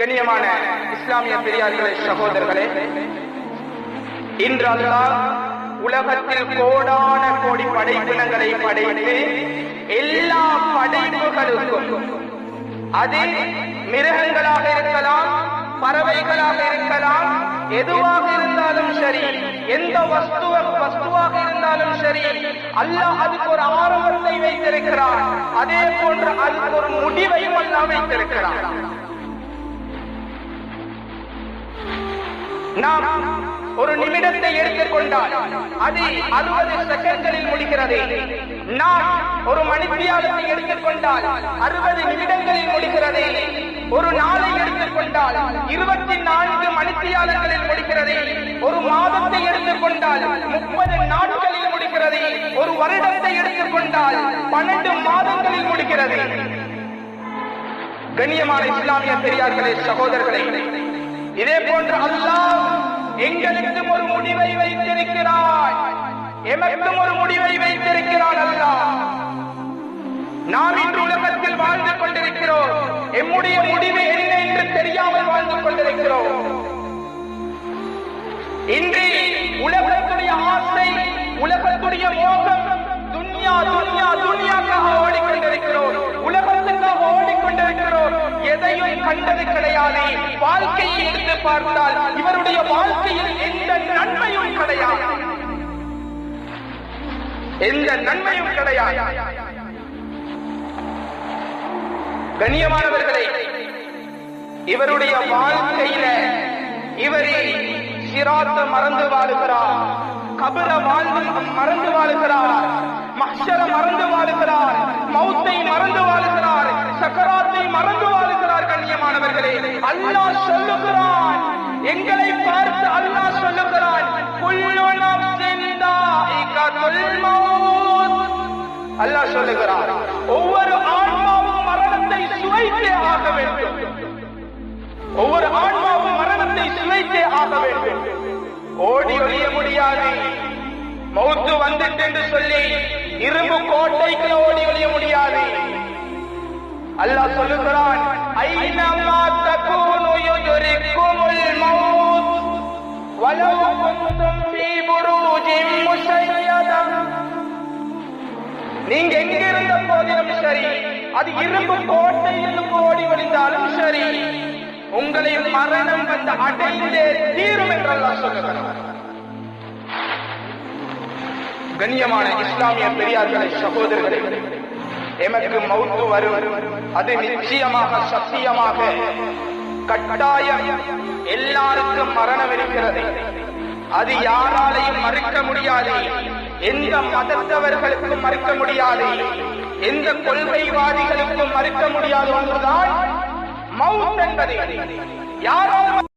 கண்ணியமான இஸ்லாமிய பெரியார்களே சகோதரர்களே இன்றெல்லாம் உலகத்தில் கோடான கோடி படைப்பினங்களை படைத்து எல்லா படைப்புகளுக்கும் அது மிருகங்களாக இருக்கலாம் பறவைகளாக இருக்கலாம் எதுவாக இருந்தாலும் சரி எந்த வஸ்துவ வஸ்துவாக இருந்தாலும் சரி அல்லாஹ் அதுக்கு ஒரு ஆரம்பத்தை வைத்திருக்கிறார் அதே போன்று அதுக்கு ஒரு முடிவையும் அல்லாஹ் வைத்திருக்கிறான். நாம் ஒரு நிமிடத்தை எடுத்துக்கொண்டால் அது அறுபது செகண்ட்களில் முடிகிறது. நாம் ஒரு மணித்தியாலத்தை எடுத்துக்கொண்டால் அறுபது நிமிடங்களில் முடிகிறது. ஒரு நாளை எடுத்துக்கொண்டால் இருபத்தி நான்கு மணித்தியாலங்களில் முடிகிறது. ஒரு மாதத்தை எடுத்துக்கொண்டால் முப்பது நாட்களில் முடிகிறது. ஒரு வருடத்தை எடுத்துக்கொண்டால் பன்னெண்டு மாதங்களில் முடிகிறது. கண்ணியமான இஸ்லாமிய பெரியார்களே சகோதரர்களே இதே போன்று அல்லாஹ் எங்களுக்கும் ஒரு முடிவை வைத்திருக்கிறார் எமக்கும் ஒரு முடிவை வைத்திருக்கிறார் அல்லாஹ். நாம் இன்று உலகத்தில் வாழ்ந்து கொண்டிருக்கிறோம். எம்முடைய முடிவு என்ன என்று தெரியாமல் வாழ்ந்து கொண்டிருக்கிறோம். இன்று பார்த்தால் இவருடைய வாழ்க்கையில் எந்த நன்மையும் கிடையாது. எந்த நன்மையும் கிடையாது. கண்ணியமானவர்களே இவருடைய வாழ்க்கையில இவரே சிராத்த மறந்து வாழுகிறார். கபர வாழ்வு மறந்து வாழுகிறார். மஹ்ஷர மறந்து வாழுகிறார். மௌத்தை மறந்து வாழுகிறார். சக்கராத்தை மறந்து வாழுகிறார் கண்ணியமானவர்களே அல்லாஹ் சொல்லுகிறான். எங்களை பார்த்து அல்லாஹ் சொல்லுகிறான். குல்லு நஃப்ஸின் அல்லாஹ் சொல்லுகிறார் ஒவ்வொரு ஆன்மாவும் மரணத்தை சுவைத்தே ஆக வேண்டும். ஒவ்வொரு ஆன்மாவும் மரணத்தை சுவைத்தே ஆக வேண்டும். ஓடி ஒழிய முடியாது. மௌத்து வந்துட்டு என்று சொல்லி இரும்பு கோட்டைக்கு ஓடி ஒழிய முடியாது. அல்லாஹ் சொல்லுகிறான் ஐனமா தகூனு யுத்ரிக்குமுல் மௌத் வலவ் ஃபீ புரூஜின் நீங்க எங்க இருந்த போதிலும் சரி அது இரும்பு கோட்டையிலும் ஓடி ஒளிந்தாலும் சரி உங்களை மரணம் வந்து அடைந்தே தீரும் என்று அல்லாஹ் சொல்லுகிறார் கண்ணியமான இஸ்லாமிய பெரியார்களை சகோதரர்களை எமக்கு மௌத்து வரும். அது நிச்சயமாக சத்தியமாக கட்டாயம் எல்லாருக்கும் மரணம் இருக்கிறது அது யாராலையும் மறுக்க முடியாது. எந்த மதத்தவர்களுக்கும் மறுக்க முடியாது. எந்த கொள்கைவாதிகளுக்கும் மறுக்க முடியாது. ஒன்றுதான் மவுத் என்பது. யாரால்